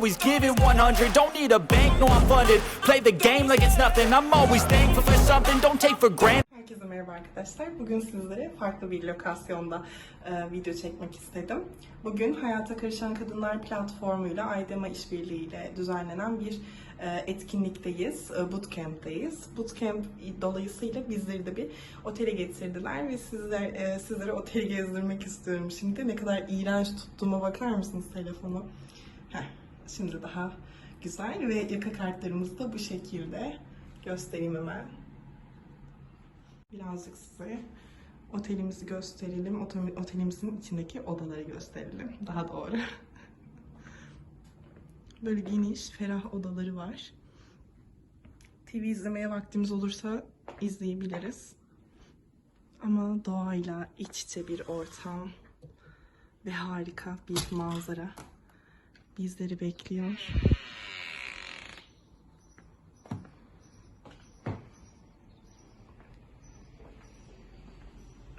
always give it 100. Don't need a bank, no, I'm funded. Play the game like it's nothing. I'm always thankful for something, don't take for granted. Herkese merhaba arkadaşlar. Bugün sizlere farklı bir lokasyonda e, video çekmek istedim. Bugün Hayata Karışan Kadınlar platformuyla Aydema işbirliğiyle düzenlenen bir e, etkinlikteyiz. E, bootcamp'teyiz. Bootcamp dolayısıyla bizleri de bir otele getirdiler ve sizler e, sizlere oteli gezdirmek istiyorum şimdi. Ne kadar iğrenç tuttuğuma bakar mısınız telefonu? Şimdi daha güzel ve yaka kartlarımız da bu şekilde. Göstereyim hemen. Birazcık size otelimizi gösterelim. Otel- Otelimizin içindeki odaları gösterelim. Daha doğru. Böyle geniş, ferah odaları var. TV izlemeye vaktimiz olursa izleyebiliriz. Ama doğayla iç içe bir ortam ve harika bir manzara bizleri bekliyor.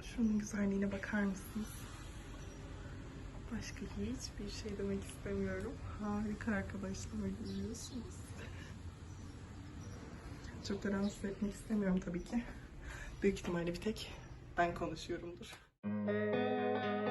Şunun güzelliğine bakar mısınız? Başka hiçbir şey demek istemiyorum. Harika arkadaşlar görüyorsunuz. Çok da rahatsız etmek istemiyorum tabii ki. Büyük ihtimalle bir tek ben konuşuyorumdur. Evcil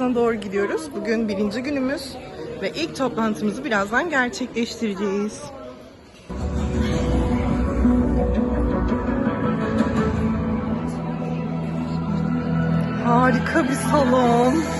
toplantı odasına doğru gidiyoruz. Bugün birinci günümüz ve ilk toplantımızı birazdan gerçekleştireceğiz. Harika bir salon.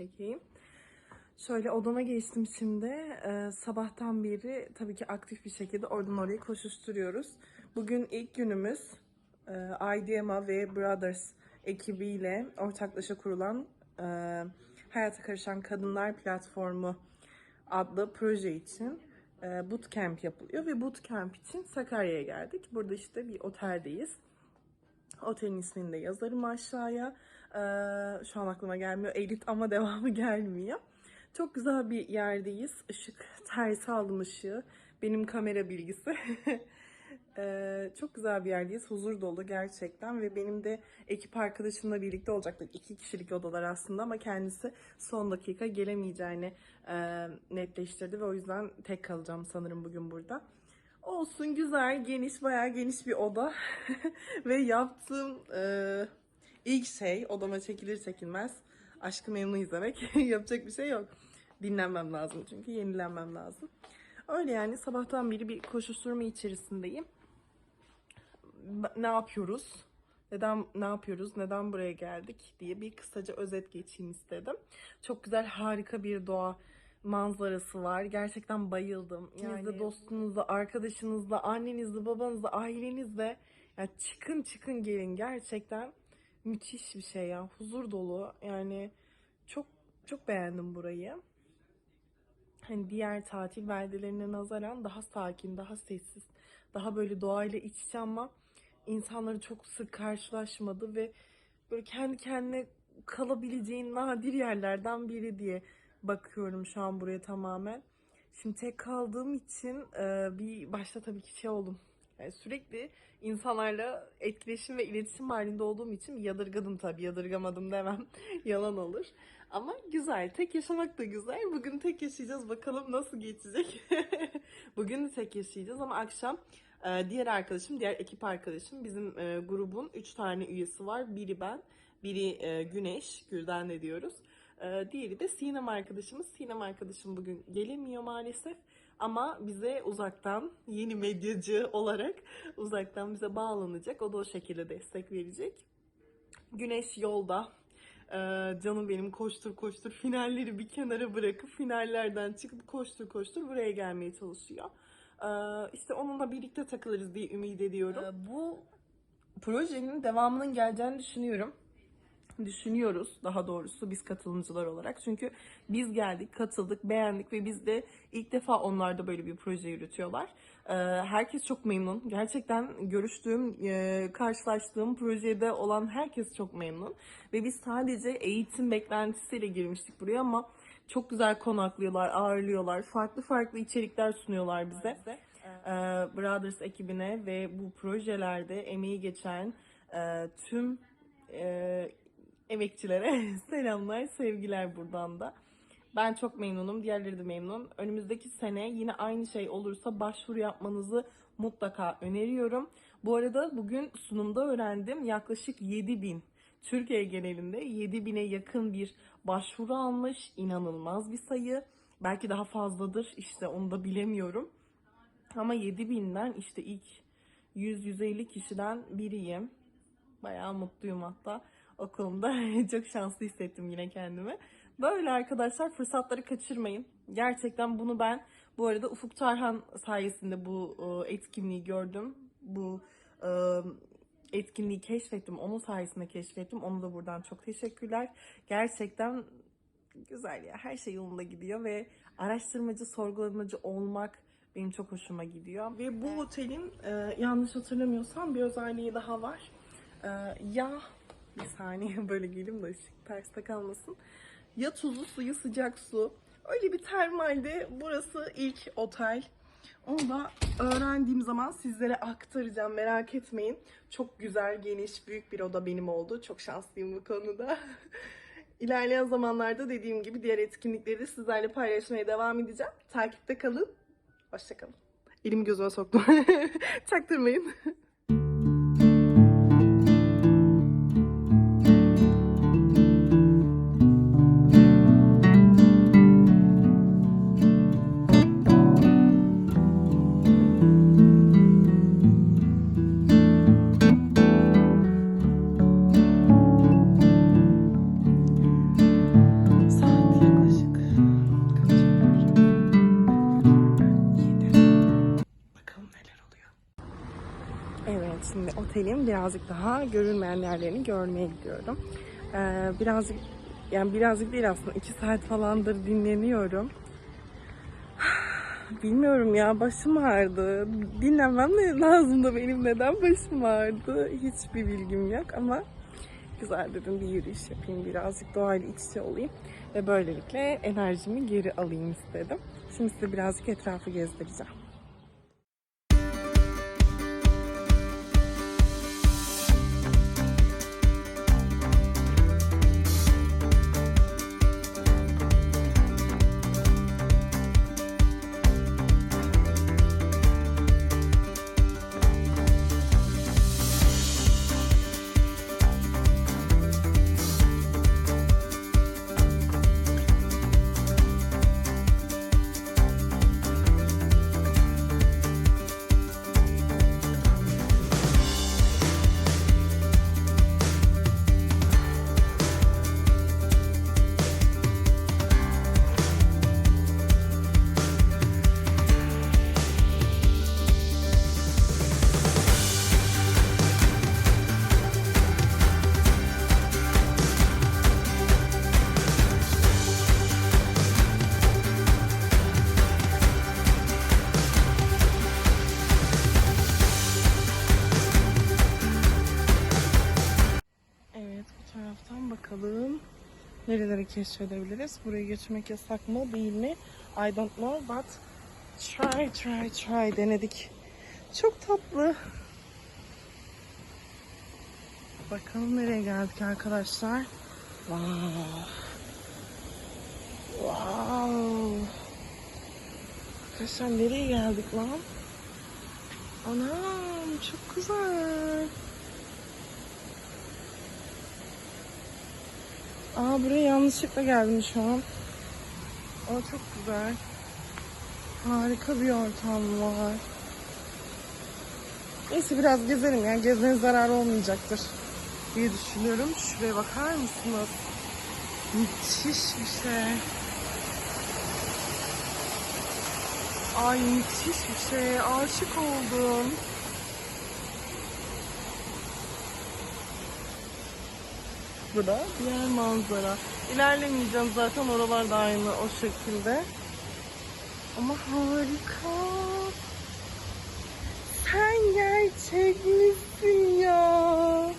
Çekeyim. Şöyle odama geçtim şimdi. Ee, sabahtan beri tabii ki aktif bir şekilde oradan oraya koşuşturuyoruz. Bugün ilk günümüz e, IDMA ve Brothers ekibiyle ortaklaşa kurulan e, Hayata Karışan Kadınlar Platformu adlı proje için e, bootcamp yapılıyor ve bootcamp için Sakarya'ya geldik. Burada işte bir oteldeyiz. Otelin ismini de yazarım aşağıya. Ee, şu an aklıma gelmiyor. Elit ama devamı gelmiyor. Çok güzel bir yerdeyiz. Işık tersi aldım ışığı. Benim kamera bilgisi. Ee, çok güzel bir yerdeyiz. Huzur dolu gerçekten ve benim de ekip arkadaşımla birlikte olacaktık. İki kişilik odalar aslında ama kendisi son dakika gelemeyeceğini e, netleştirdi ve o yüzden tek kalacağım sanırım bugün burada. Olsun güzel, geniş, bayağı geniş bir oda. ve yaptığım e, ilk şey odama çekilir çekilmez aşkı memnun izlemek. Yapacak bir şey yok. Dinlenmem lazım çünkü yenilenmem lazım. Öyle yani sabahtan beri bir koşuşturma içerisindeyim. Ne yapıyoruz? Neden ne yapıyoruz? Neden buraya geldik diye bir kısaca özet geçeyim istedim. Çok güzel harika bir doğa manzarası var. Gerçekten bayıldım. Yani dostunuzla, arkadaşınızla, annenizle, babanızla, ailenizle ya çıkın çıkın gelin. Gerçekten müthiş bir şey ya. Huzur dolu. Yani çok çok beğendim burayı hani diğer tatil beldelerine nazaran daha sakin, daha sessiz, daha böyle doğayla iç içe ama insanları çok sık karşılaşmadı ve böyle kendi kendine kalabileceğin nadir yerlerden biri diye bakıyorum şu an buraya tamamen. Şimdi tek kaldığım için bir başta tabii ki şey oldum. Yani sürekli insanlarla etkileşim ve iletişim halinde olduğum için yadırgadım tabii. Yadırgamadım demem. Yalan olur. Ama güzel. Tek yaşamak da güzel. Bugün tek yaşayacağız. Bakalım nasıl geçecek. Bugün de tek yaşayacağız ama akşam e, diğer arkadaşım, diğer ekip arkadaşım bizim e, grubun 3 tane üyesi var. Biri ben, biri e, Güneş, Gülden de diyoruz. E, diğeri de Sinem arkadaşımız. Sinem arkadaşım bugün gelemiyor maalesef. Ama bize uzaktan, yeni medyacı olarak uzaktan bize bağlanacak. O da o şekilde destek verecek. Güneş yolda. Ee, canım benim koştur koştur finalleri bir kenara bırakıp finallerden çıkıp koştur koştur buraya gelmeye çalışıyor. Ee, işte onunla birlikte takılırız diye ümit ediyorum. Ee, bu projenin devamının geleceğini düşünüyorum. Düşünüyoruz daha doğrusu biz katılımcılar olarak. Çünkü biz geldik, katıldık, beğendik ve biz de ilk defa onlar da böyle bir proje yürütüyorlar. Ee, herkes çok memnun. Gerçekten görüştüğüm, e, karşılaştığım projede olan herkes çok memnun. Ve biz sadece eğitim beklentisiyle girmiştik buraya ama çok güzel konaklıyorlar, ağırlıyorlar. Farklı farklı içerikler sunuyorlar bize. Ee, Brothers ekibine ve bu projelerde emeği geçen e, tüm e, emekçilere selamlar, sevgiler buradan da. Ben çok memnunum, diğerleri de memnun. Önümüzdeki sene yine aynı şey olursa başvuru yapmanızı mutlaka öneriyorum. Bu arada bugün sunumda öğrendim yaklaşık 7000 Türkiye genelinde 7000'e yakın bir başvuru almış. İnanılmaz bir sayı. Belki daha fazladır işte onu da bilemiyorum. Ama 7000'den işte ilk 100-150 kişiden biriyim. Bayağı mutluyum hatta. O çok şanslı hissettim yine kendimi. Böyle arkadaşlar fırsatları kaçırmayın. Gerçekten bunu ben bu arada Ufuk Tarhan sayesinde bu e, etkinliği gördüm. Bu e, etkinliği keşfettim. Onun sayesinde keşfettim. Ona da buradan çok teşekkürler. Gerçekten güzel ya. Her şey yolunda gidiyor ve araştırmacı, sorgulamacı olmak benim çok hoşuma gidiyor. Ve bu otelin e, yanlış hatırlamıyorsam bir özelliği daha var. Ya bir saniye böyle gelim de ışık terste kalmasın. Ya tuzlu suyu sıcak su. Öyle bir termalde burası ilk otel. Onu da öğrendiğim zaman sizlere aktaracağım merak etmeyin. Çok güzel, geniş, büyük bir oda benim oldu. Çok şanslıyım bu konuda. İlerleyen zamanlarda dediğim gibi diğer etkinlikleri de sizlerle paylaşmaya devam edeceğim. Takipte kalın. Hoşçakalın. Elimi gözüme soktum. Çaktırmayın. Otelin birazcık daha görünmeyen yerlerini görmeye gidiyorum. Ee, birazcık yani birazcık değil aslında iki saat falandır dinleniyorum. Bilmiyorum ya başım ağrıdı. Dinlenmem lazım da benim neden başım ağrıdı hiçbir bilgim yok ama güzel dedim bir yürüyüş yapayım birazcık doğayla iç içe olayım ve böylelikle enerjimi geri alayım istedim. Şimdi size birazcık etrafı gezdireceğim. Nereleri keşfedebiliriz? Burayı geçmek yasak mı değil mi? I don't know but try try try denedik. Çok tatlı. Bakalım nereye geldik arkadaşlar. Wow. Wow. Arkadaşlar nereye geldik lan? Anam çok güzel. Aa buraya yanlışlıkla geldim şu an. Aa çok güzel. Harika bir ortam var. Neyse biraz gezelim yani gezmenin zararı olmayacaktır diye düşünüyorum. Şuraya bakar mısınız? Müthiş bir şey. Ay müthiş bir şey. Aşık oldum. Bu diğer manzara. İlerlemeyeceğim zaten oralar da aynı o şekilde. Ama harika. Sen gerçek misin ya?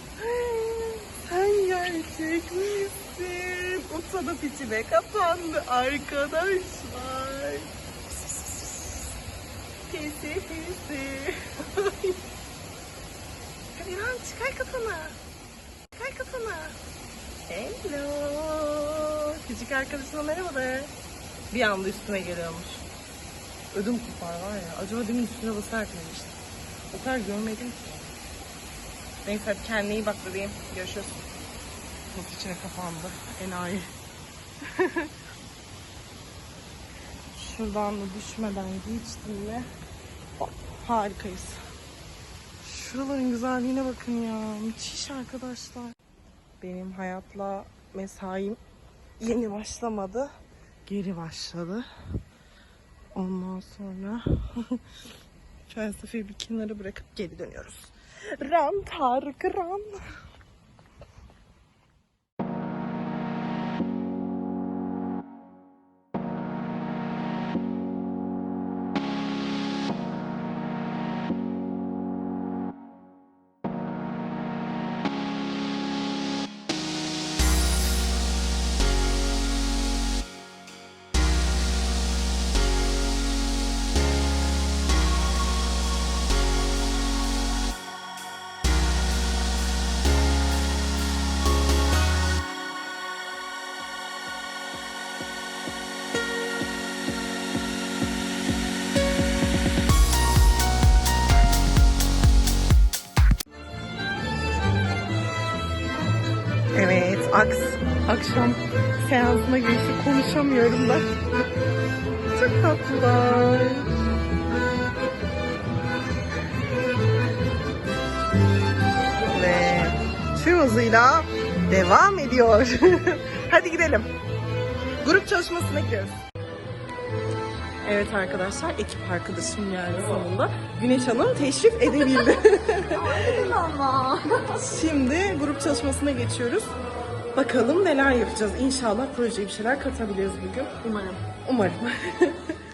Sen gerçek misin? Utanıp içine kapandı arkadaşlar. Pisi pisi. Hadi lan çıkar kafana. Kafana. Hello. Küçük arkadaşına merhaba de. Bir anda üstüme geliyormuş. Ödüm kopar var ya. Acaba demin üstüne basarak mı geçtim? O kadar görmedim ki. Neyse hadi kendine iyi bak bebeğim. Görüşürüz. Çok içine kapandı. Enayi. Şuradan da düşmeden geçtim mi? Hop, harikayız. Şuraların güzelliğine bakın ya. Müthiş arkadaşlar. Benim hayatla mesaim yeni başlamadı. Geri başladı. Ondan sonra felsefeyi bir kenara bırakıp geri dönüyoruz. Ran Tarık ran. Aks akşam seansına geçti. Konuşamıyorum da. Çok tatlılar. Ve tüm hızıyla devam ediyor. Hadi gidelim. Grup çalışmasına gidiyoruz. Evet arkadaşlar, ekip arkadaşım geldi sonunda. Güneş Hanım teşrif edebildi. Şimdi grup çalışmasına geçiyoruz. Bakalım neler yapacağız. İnşallah projeye bir şeyler katabiliriz bugün. Umarım. Umarım.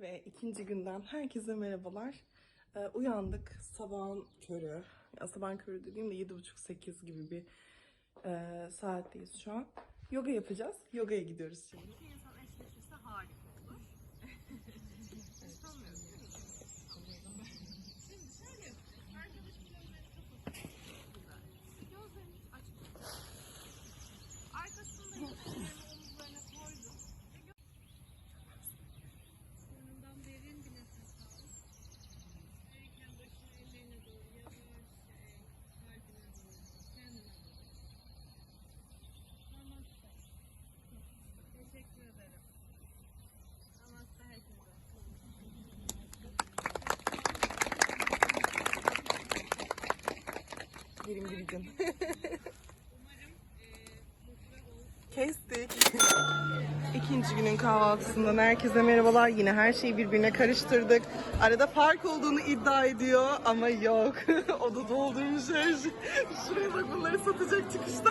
Ve ikinci günden herkese merhabalar. Ee, uyandık sabahın körü. Ya sabahın körü dediğim de 7.30-8 gibi bir e, saatteyiz şu an. Yoga yapacağız. Yogaya gidiyoruz şimdi. Verimli bir gün. Kestik. İkinci günün kahvaltısından herkese merhabalar. Yine her şeyi birbirine karıştırdık. Arada fark olduğunu iddia ediyor ama yok. o da doldurmuş her şey. Şuraya bak bunları satacak çıkışta.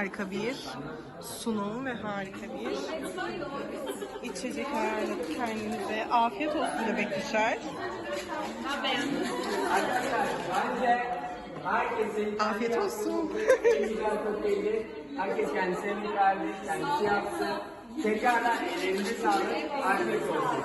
harika bir sunum ve harika bir içecek ayarladık kendimize. Afiyet olsun bebeklişler. Afiyet olsun. Herkes kendisine verdi, kendisi yaptı. Tekrardan ellerinize sağlık. Afiyet olsun.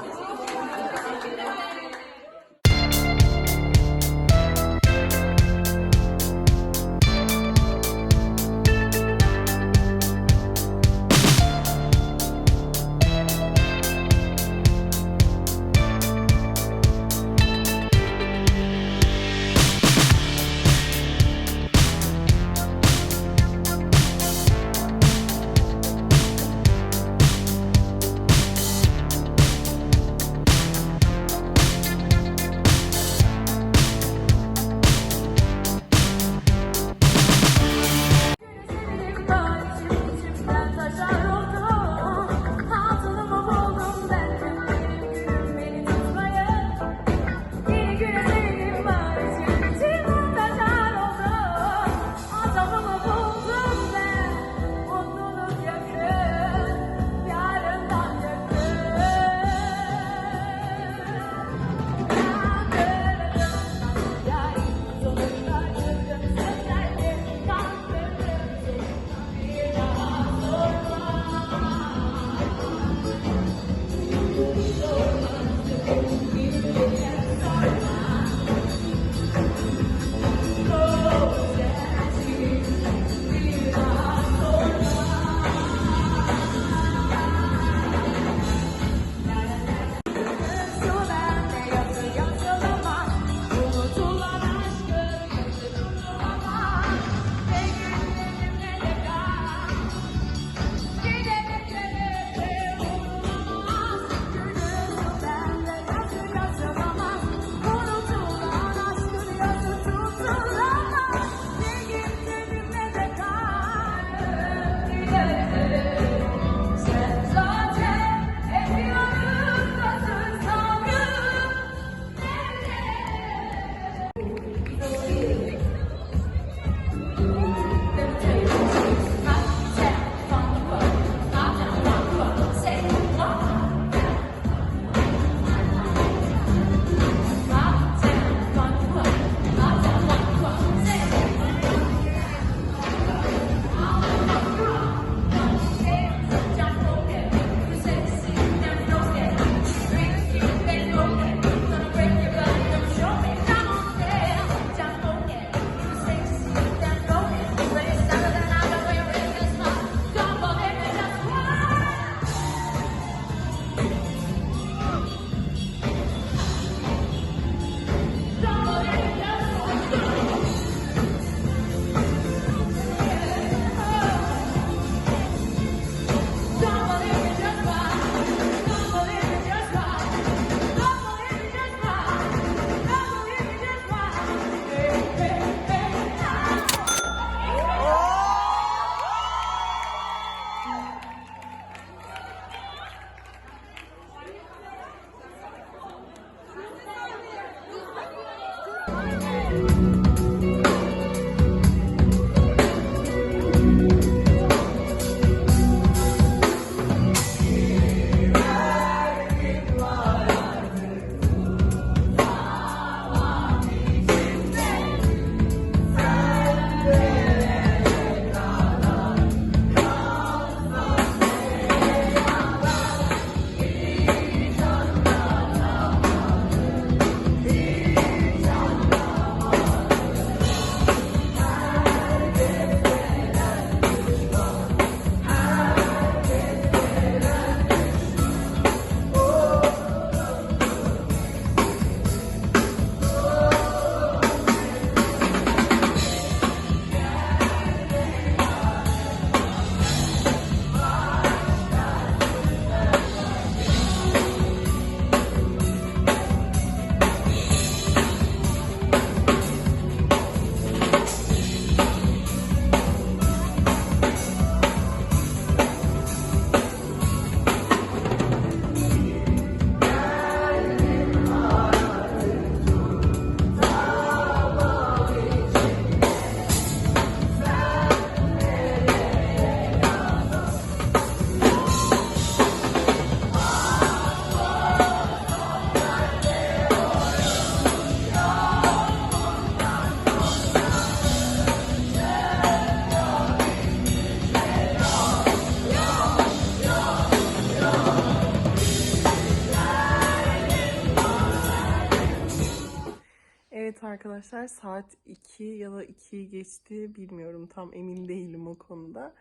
Arkadaşlar saat 2 ya da 2'yi geçti bilmiyorum tam emin değilim o konuda.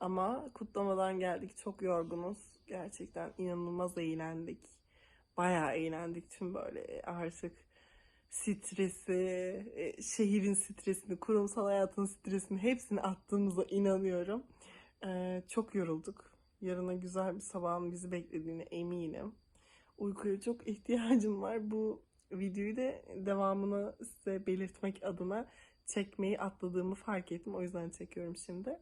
Ama kutlamadan geldik çok yorgunuz. Gerçekten inanılmaz eğlendik. Bayağı eğlendik tüm böyle artık stresi, e, şehrin stresini, kurumsal hayatın stresini hepsini attığımıza inanıyorum. Ee, çok yorulduk. Yarına güzel bir sabahın bizi beklediğine eminim. Uykuya çok ihtiyacım var. Bu videoyu da devamını size belirtmek adına çekmeyi atladığımı fark ettim. O yüzden çekiyorum şimdi.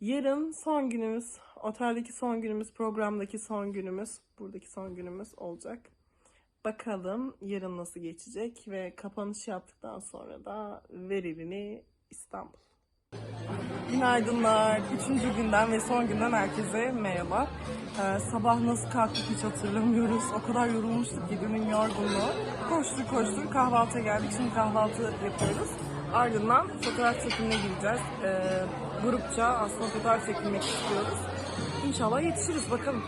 Yarın son günümüz, oteldeki son günümüz, programdaki son günümüz, buradaki son günümüz olacak. Bakalım yarın nasıl geçecek ve kapanış yaptıktan sonra da verilini İstanbul. Günaydınlar. Üçüncü günden ve son günden herkese merhaba. Ee, sabah nasıl kalktık hiç hatırlamıyoruz. O kadar yorulmuştuk ki günün yorgunluğu. Koştur koştur kahvaltıya geldik. Şimdi kahvaltı yapıyoruz. Ardından fotoğraf çekimine gideceğiz. Ee, grupça aslında fotoğraf çekilmek istiyoruz. İnşallah yetişiriz bakalım.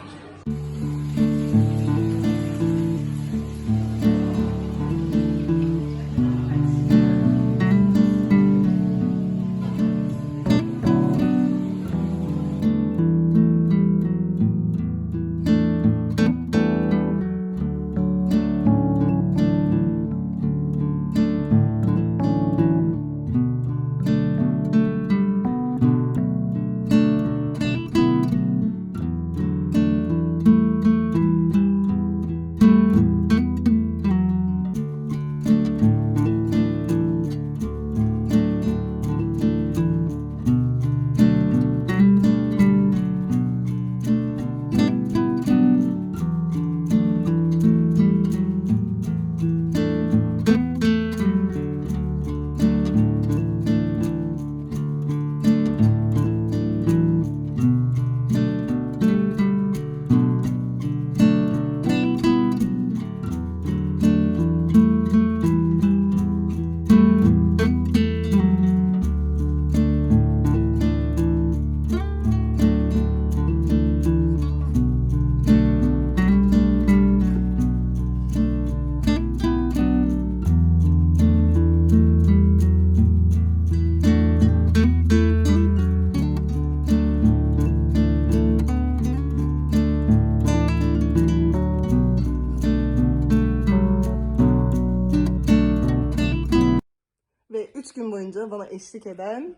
Eşlik eden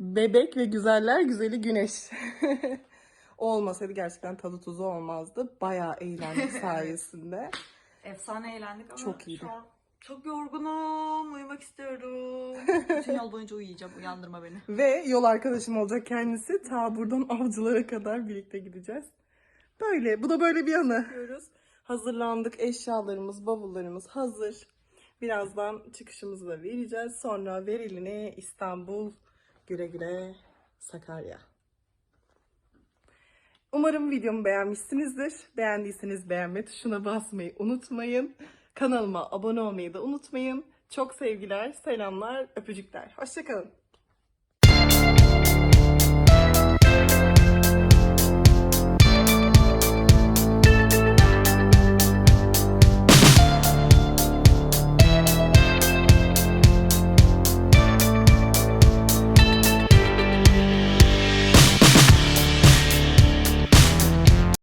bebek ve güzeller güzeli güneş. o olmasaydı gerçekten tadı tuzu olmazdı. Bayağı eğlendik sayesinde. Efsane eğlendik ama Çok iyiydi. şu an çok yorgunum. Uyumak istiyorum. Bütün yol boyunca uyuyacağım. Uyandırma beni. Ve yol arkadaşım olacak kendisi. Ta buradan avcılara kadar birlikte gideceğiz. Böyle. Bu da böyle bir anı. Diyoruz. Hazırlandık. Eşyalarımız, bavullarımız hazır. Birazdan çıkışımızı da vereceğiz. Sonra veriline İstanbul, güle güle Sakarya. Umarım videomu beğenmişsinizdir. Beğendiyseniz beğenme tuşuna basmayı unutmayın. Kanalıma abone olmayı da unutmayın. Çok sevgiler, selamlar, öpücükler. Hoşçakalın.